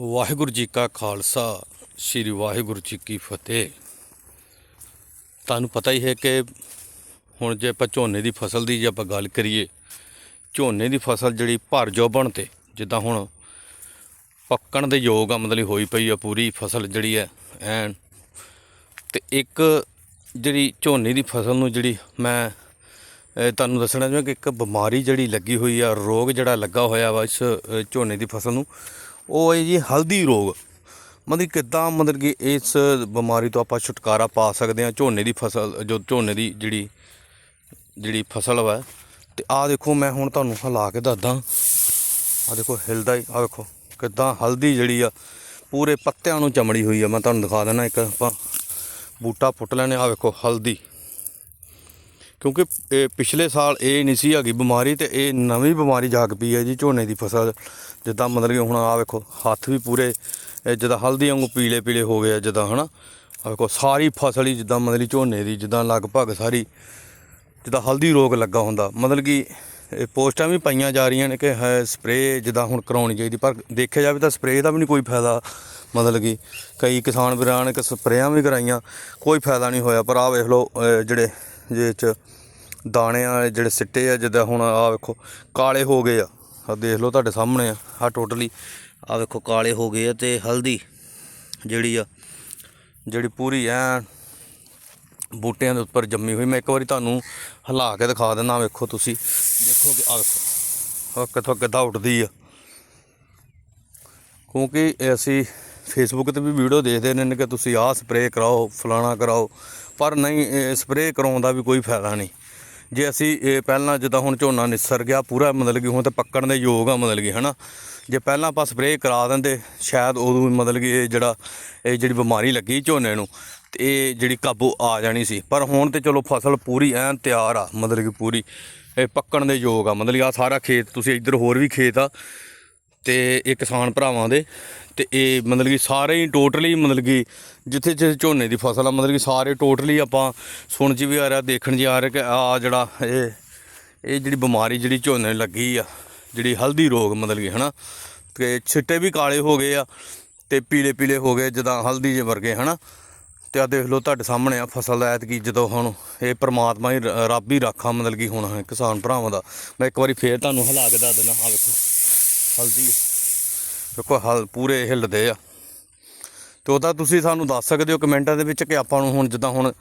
ਵਾਹਿਗੁਰੂ ਜੀ ਕਾ ਖਾਲਸਾ, ਸ੍ਰੀ ਵਾਹਿਗੁਰੂ ਜੀ ਕੀ ਫਤਿਹ। ਤੁਹਾਨੂੰ ਪਤਾ ਹੀ ਹੈ ਕਿ ਹੁਣ ਜੇ ਆਪਾਂ ਝੋਨੇ ਦੀ ਫਸਲ ਦੀ ਜੇ ਆਪਾਂ ਗੱਲ ਕਰੀਏ, ਝੋਨੇ ਦੀ ਫਸਲ ਜਿਹੜੀ ਭਰ ਜੋਬਣ ਤੇ, ਜਿੱਦਾਂ ਹੁਣ ਪੱਕਣ ਦੇ ਯੋਗ ਆ ਮਤਲਬ ਹੋਈ ਪਈ ਆ ਪੂਰੀ ਫਸਲ ਜਿਹੜੀ ਹੈ ਐਨ। ਤੇ ਇੱਕ ਜਿਹੜੀ ਝੋਨੇ ਦੀ ਫਸਲ ਨੂੰ ਜਿਹੜੀ ਮੈਂ ਤੁਹਾਨੂੰ ਦੱਸਣਾ ਚਾਹੁੰਦਾ ਕਿ ਇੱਕ ਬਿਮਾਰੀ ਜਿਹੜੀ ਲੱਗੀ ਹੋਈ ਆ, ਰੋਗ ਜਿਹੜਾ ਲੱਗਾ ਹੋਇਆ ਵਾ ਇਸ ਝੋਨੇ ਦੀ ਫਸਲ ਨੂੰ, ਉਹ ਹੈ ਜੀ ਹਲਦੀ ਰੋਗ। ਮਤਲਬ ਕਿੱਦਾਂ ਮਤਲਬ ਕਿ ਇਸ ਬਿਮਾਰੀ ਤੋਂ ਆਪਾਂ ਛੁਟਕਾਰਾ ਪਾ ਸਕਦੇ ਹਾਂ ਝੋਨੇ ਦੀ ਫਸਲ, ਜੋ ਝੋਨੇ ਦੀ ਜਿਹੜੀ ਜਿਹੜੀ ਫਸਲ ਵਾ। ਤੇ ਆਹ ਦੇਖੋ ਮੈਂ ਹੁਣ ਤੁਹਾਨੂੰ ਹਿਲਾ ਕੇ ਦੱਸਦਾ। ਆਹ ਦੇਖੋ ਹਿਲਦਾ ਹੀ, ਆਹ ਦੇਖੋ ਕਿੱਦਾਂ ਹਲਦੀ ਜਿਹੜੀ ਆ, ਪੂਰੇ ਪੱਤਿਆਂ ਨੂੰ ਚਮੜੀ ਹੋਈ ਆ। ਮੈਂ ਤੁਹਾਨੂੰ ਦਿਖਾ ਦਿੰਦਾ ਇੱਕ ਆਪਾਂ ਬੂਟਾ ਪੁੱਟ ਲੈਣੇ ਆਹ ਵੇਖੋ ਹਲਦੀ। ਕਿਉਂਕਿ ਇਹ ਪਿਛਲੇ ਸਾਲ ਇਹ ਨਹੀਂ ਸੀ ਹੈਗੀ ਬਿਮਾਰੀ ਤੇ ਇਹ ਨਵੀਂ ਬਿਮਾਰੀ ਜਾਗ ਪਈ ਹੈ ਜੀ ਝੋਨੇ ਦੀ ਫਸਲ। ਜਿੱਦਾਂ ਮਤਲਬ ਕਿ ਹੁਣ ਆ ਵੇਖੋ, ਹੱਥ ਵੀ ਪੂਰੇ ਜਿੱਦਾਂ ਹਲਦੀ ਵਾਂਗੂ ਪੀਲੇ ਪੀਲੇ ਹੋ ਗਏ ਆ ਜਿੱਦਾਂ, ਹਨਾ। ਆ ਵੇਖੋ, ਸਾਰੀ ਫਸਲ ਹੀ ਜਿੱਦਾਂ ਮਤਲਬ ਕਿ ਝੋਨੇ ਦੀ, ਜਿੱਦਾਂ ਲਗਭਗ ਸਾਰੀ ਜਿੱਦਾਂ ਹਲਦੀ ਰੋਗ ਲੱਗਾ ਹੁੰਦਾ। ਮਤਲਬ ਕਿ ਇਹ ਪੋਸਟਾਂ ਵੀ ਪਾਈਆਂ ਜਾ ਰਹੀਆਂ ਨੇ ਕਿ ਹੈ ਸਪਰੇਅ ਜਿੱਦਾਂ ਹੁਣ ਕਰਾਉਣੀ ਚਾਹੀਦੀ। ਪਰ ਦੇਖਿਆ ਜਾਵੇ ਤਾਂ ਸਪਰੇਅ ਦਾ ਵੀ ਨਹੀਂ ਕੋਈ ਫਾਇਦਾ, ਮਤਲਬ ਕਿ ਕਈ ਕਿਸਾਨ ਵੀਰਾਂ ਨੇ ਕਿ ਸਪਰੇਆਂ ਵੀ ਕਰਾਈਆਂ, ਕੋਈ ਫਾਇਦਾ ਨਹੀਂ ਹੋਇਆ। ਪਰ ਆਹ ਵੇਖ ਲਓ ਜਿਹੜੇ ਜਿਹਦੇ ਚ ਦਾਣੇ ਆ ਜਿਹੜੇ ਸਿੱਟੇ ਆ, ਜਿੱਦਾਂ ਹੁਣ ਆਹ ਵੇਖੋ, ਕਾਲੇ ਹੋ ਗਏ ਆ। ਆ ਦੇਖ ਲਓ ਤੁਹਾਡੇ ਸਾਹਮਣੇ ਆ ਆ ਟੋਟਲੀ ਆ ਵੇਖੋ ਕਾਲੇ ਹੋ ਗਏ ਆ ਤੇ ਹਲਦੀ ਜਿਹੜੀ ਆ, ਜਿਹੜੀ ਪੂਰੀ ਐ ਬੂਟਿਆਂ ਦੇ ਉੱਪਰ ਜੰਮੀ ਹੋਈ। ਮੈਂ ਇੱਕ ਵਾਰੀ ਤੁਹਾਨੂੰ ਹਿਲਾ ਕੇ ਦਿਖਾ ਦਿੰਦਾ, ਵੇਖੋ ਤੁਸੀਂ। ਦੇਖੋ ਕਿ ਆ ਵੇਖੋ ਕਿੱਥੋਂ ਕਿੱਦਾਂ ਉੱਠਦੀ ਆ। ਕਿਉਂਕਿ ਅਸੀਂ ਫੇਸਬੁੱਕ ਤੇ ਵੀ ਵੀਡੀਓ ਦੇਖਦੇ ਨੇ ਕਿ ਤੁਸੀਂ ਆਹ ਸਪਰੇਅ ਕਰਾਓ, ਫਲਾਣਾ ਕਰਾਓ। ਪਰ ਨਹੀਂ ਸਪਰੇਅ ਕਰਾਉਣ ਦਾ ਵੀ ਕੋਈ ਫਾਇਦਾ ਨਹੀਂ। ਜੇ ਅਸੀਂ, ਇਹ ਪਹਿਲਾਂ ਜਿੱਦਾਂ ਹੁਣ ਝੋਨਾ ਨਿਸਰ ਗਿਆ, ਪੂਰਾ ਮਤਲਬ ਕਿ ਹੁਣ ਤਾਂ ਪੱਕਣ ਦੇ ਯੋਗ ਆ ਮਤਲਬ ਕਿ, ਹਨਾ? ਜੇ ਪਹਿਲਾਂ ਆਪਾਂ ਸਪਰੇਅ ਕਰਾ ਦਿੰਦੇ, ਸ਼ਾਇਦ ਉਦੋਂ ਮਤਲਬ ਕਿ ਇਹ ਜਿਹੜਾ, ਇਹ ਜਿਹੜੀ ਬਿਮਾਰੀ ਲੱਗੀ ਝੋਨੇ ਨੂੰ, ਤੇ ਇਹ ਜਿਹੜੀ ਕਾਬੂ ਆ ਜਾਣੀ ਸੀ। ਪਰ ਹੁਣ ਤੇ ਚਲੋ ਫਸਲ ਪੂਰੀ ਐਨ ਤਿਆਰ ਆ, ਮਤਲਬ ਕਿ ਪੂਰੀ, ਇਹ ਪੱਕਣ ਦੇ ਯੋਗ ਆ। ਮਤਲਬ ਕਿ ਆ ਸਾਰਾ ਖੇਤ, ਤੁਸੀਂ ਇੱਧਰ ਹੋਰ ਵੀ ਖੇਤ ਆ ਤੇ ਇਹ ਕਿਸਾਨ ਭਰਾਵਾਂ ਦੇ ਤੇ ਇਹ ਮਤਲਬ ਕਿ ਸਾਰੇ ਹੀ ਟੋਟਲੀ ਮਤਲਬ ਕਿ ਜਿੱਥੇ ਜਿੱਥੇ ਝੋਨੇ ਦੀ ਫਸਲ ਆ, ਮਤਲਬ ਕਿ ਸਾਰੇ ਟੋਟਲੀ ਆਪਾਂ ਸੁਣ ਚ ਵੀ ਆ ਰਿਹਾ, ਦੇਖਣ 'ਚ ਆ ਰਿਹਾ ਕਿ ਆ ਜਿਹੜਾ ਇਹ ਇਹ ਜਿਹੜੀ ਬਿਮਾਰੀ ਜਿਹੜੀ ਝੋਨੇ ਨੂੰ ਲੱਗੀ ਆ, ਜਿਹੜੀ ਹਲਦੀ ਰੋਗ ਮਤਲਬ ਕਿ ਹਨਾ, ਤੇ ਛਿੱਟੇ ਵੀ ਕਾਲੇ ਹੋ ਗਏ ਆ ਤੇ ਪੀਲੇ ਪੀਲੇ ਹੋ ਗਏ ਜਦਾਂ ਹਲਦੀ ਜੇ ਵਰਗੇ ਹਨਾ, ਤੇ ਆ ਦੇਖ ਲਓ ਤੁਹਾਡੇ ਸਾਹਮਣੇ ਆ ਫਸਲ ਐਤਕੀ ਜਦੋਂ ਹੁਣ ਇਹ ਪ੍ਰਮਾਤਮਾ ਹੀ ਰੱਬ ਹੀ ਰਾਖਾ ਮਤਲਬ ਕਿ ਹੁਣ ਹੈ ਕਿਸਾਨ ਭਰਾਵਾਂ ਦਾ। ਮੈਂ ਇੱਕ ਵਾਰੀ ਫੇਰ ਤੁਹਾਨੂੰ ਹਿਲਾ ਕੇ ਦੱਸ ਦਿੰਦਾ ਆ ਵੇਖੋ। ਹਲਦੀ। ਦੇਖੋ, ਹਲ ਪੂਰੇ ਹਿੱਲਦੇ ਆ। ਤੇ ਉਹਦਾ ਤੁਸੀਂ ਸਾਨੂੰ ਦੱਸ ਸਕਦੇ ਹੋ ਕਮੈਂਟਾਂ ਦੇ ਵਿੱਚ ਕਿ ਆਪਾਂ ਨੂੰ ਹੁਣ ਜਿੱਦਾਂ ਹੁਣ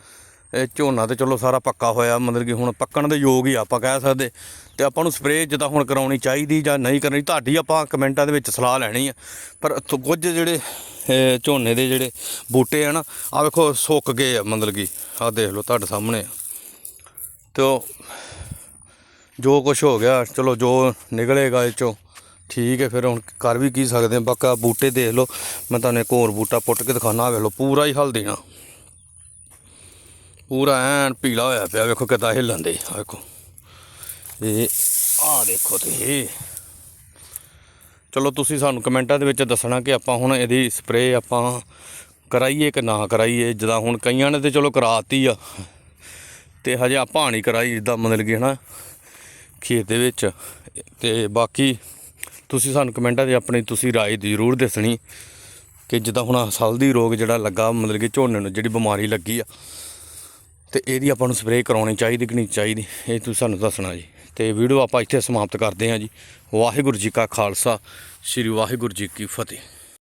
ਇਹ ਝੋਨਾ ਤੇ ਚਲੋ ਸਾਰਾ ਪੱਕਾ ਹੋਇਆ, ਮਤਲਬ ਕਿ ਹੁਣ ਪੱਕਣ ਦੇ ਯੋਗ ਹੀ ਆਪਾਂ ਕਹਿ ਸਕਦੇ। ਤੇ ਆਪਾਂ ਨੂੰ ਸਪਰੇਅ ਜਿੱਦਾਂ ਹੁਣ ਕਰਾਉਣੀ ਚਾਹੀਦੀ ਜਾਂ ਨਹੀਂ ਕਰਨੀ, ਤੁਹਾਡੀ ਆਪਾਂ ਕਮੈਂਟਾਂ ਦੇ ਵਿੱਚ ਸਲਾਹ ਲੈਣੀ ਆ। ਪਰ ਕੁਝ ਜਿਹੜੇ ਝੋਨੇ ਦੇ ਜਿਹੜੇ ਬੂਟੇ ਆ ਨਾ ਆ ਵੇਖੋ, ਸੁੱਕ ਗਏ ਆ, ਮਤਲਬ ਕਿ ਆ ਦੇਖ ਲਓ ਤੁਹਾਡੇ ਸਾਹਮਣੇ ਆ। ਤੇ ਉਹ ਜੋ ਕੁਝ ਹੋ ਗਿਆ, ਚਲੋ ਜੋ ਨਿਕਲੇਗਾ ਇਹ ਚੋਂ ਠੀਕ ਹੈ, ਫਿਰ ਹੁਣ ਕਰ ਵੀ ਕੀ ਸਕਦੇ ਹਾਂ? ਬਾਕਾ ਬੂਟੇ ਦੇਖ ਲਓ। ਮੈਂ ਤੁਹਾਨੂੰ ਇੱਕ ਹੋਰ ਬੂਟਾ ਪੁੱਟ ਕੇ ਦਿਖਾਣਾ ਵੇਖ ਲਓ, ਪੂਰਾ ਹੀ ਹਲਦੀ ਨਾ ਪੂਰਾ ਐਨ ਪੀਲਾ ਹੋਇਆ ਪਿਆ, ਵੇਖੋ ਕਿੱਦਾਂ ਹਿੱਲਣ ਦੇ। ਆ ਵੇਖੋ। ਇਹ ਆ ਦੇਖੋ ਤੁਸੀਂ। ਚਲੋ ਤੁਸੀਂ ਸਾਨੂੰ ਕਮੈਂਟਾਂ ਦੇ ਵਿੱਚ ਦੱਸਣਾ ਕਿ ਆਪਾਂ ਹੁਣ ਇਹਦੀ ਸਪਰੇਅ ਆਪਾਂ ਕਰਾਈਏ ਕਿ ਨਾ ਕਰਾਈਏ। ਜਿੱਦਾਂ ਹੁਣ ਕਈਆਂ ਨੇ ਤੇ ਚਲੋ ਕਰਾਤੀ ਆ। ਤੇ ਹਜੇ ਆਪਾਂ ਨਹੀਂ ਕਰਾਈ, ਜਿੱਦਾਂ ਮਤਲਬ ਕਿ ਹਨਾ, ਖੇਤ ਦੇ ਵਿੱਚ। ਤੇ ਬਾਕੀ ਤੁਸੀਂ ਸਾਨੂੰ ਕਮੈਂਟਾਂ 'ਤੇ ਆਪਣੀ ਤੁਸੀਂ ਰਾਏ ਜ਼ਰੂਰ ਦੱਸਣੀ ਕਿ ਜਿੱਦਾਂ ਹੁਣ ਹਲਦੀ ਰੋਗ ਜਿਹੜਾ ਲੱਗਾ ਮਤਲਬ ਕਿ ਝੋਨੇ ਨੂੰ, ਜਿਹੜੀ ਬਿਮਾਰੀ ਲੱਗੀ ਆ, ਤੇ ਇਹਦੀ ਆਪਾਂ ਨੂੰ ਸਪਰੇਅ ਕਰਾਉਣੀ ਚਾਹੀਦੀ ਕਿ ਨਹੀਂ ਚਾਹੀਦੀ, ਇਹ ਤੁਸੀਂ ਸਾਨੂੰ ਦੱਸਣਾ ਜੀ। ਤੇ ਵੀਡੀਓ ਆਪਾਂ ਇੱਥੇ ਸਮਾਪਤ ਕਰਦੇ ਹਾਂ ਜੀ। ਵਾਹਿਗੁਰੂ ਜੀ ਕਾ ਖਾਲਸਾ, ਸ੍ਰੀ ਵਾਹਿਗੁਰੂ ਜੀ ਕੀ ਫਤਿਹ।